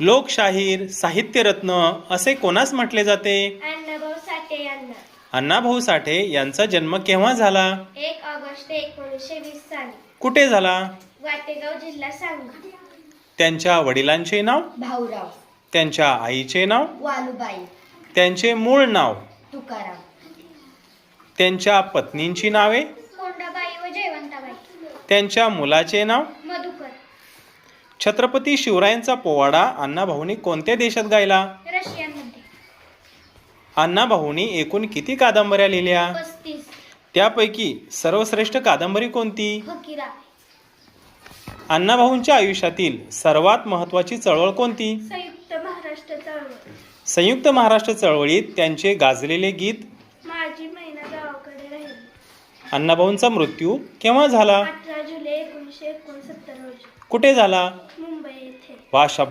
लोकशाहीर साहित्यरत्न असे कोणास म्हटले जाते? अण्णाभाऊ साठे यांना. अण्णाभाऊ साठे यांचा जन्म केव्हा झाला? एक ऑगस्ट एकोणीसशे वीस साली. कुठे झाला? वाटेगाव जिल्हा सांगली. त्यांच्या वडिलांचे नाव? भाऊराव. त्यांच्या आईचे नाव? वालुबाई. त्यांचे मूळ नाव? तुकाराम. त्यांच्या पत्नींची नावे? कोंडाबाई व जयवंताबाई. त्यांच्या मुलाचे नाव? छत्रपती शिवरायांचा पोवाडा अण्णाभाऊनी कोणत्या देशात गायला? अण्णाभाऊनी एकूण किती कादंबऱ्या लिहिल्या? त्यापैकी सर्वश्रेष्ठ कादंबरी कोणती? अण्णाभाऊंच्या आयुष्यातील सर्वात महत्त्वाची चळवळ कोणती? संयुक्त महाराष्ट्र चळवळ. संयुक्त महाराष्ट्र चळवळीत त्यांचे गाजलेले गीत अण्णाभाऊंचा मृत्यू केव्हा झाला? अठरा जुलै एकोणीसशे एकोणसत्तर रोजी. कुठे झाला? मुंबई येथे. वा शब्द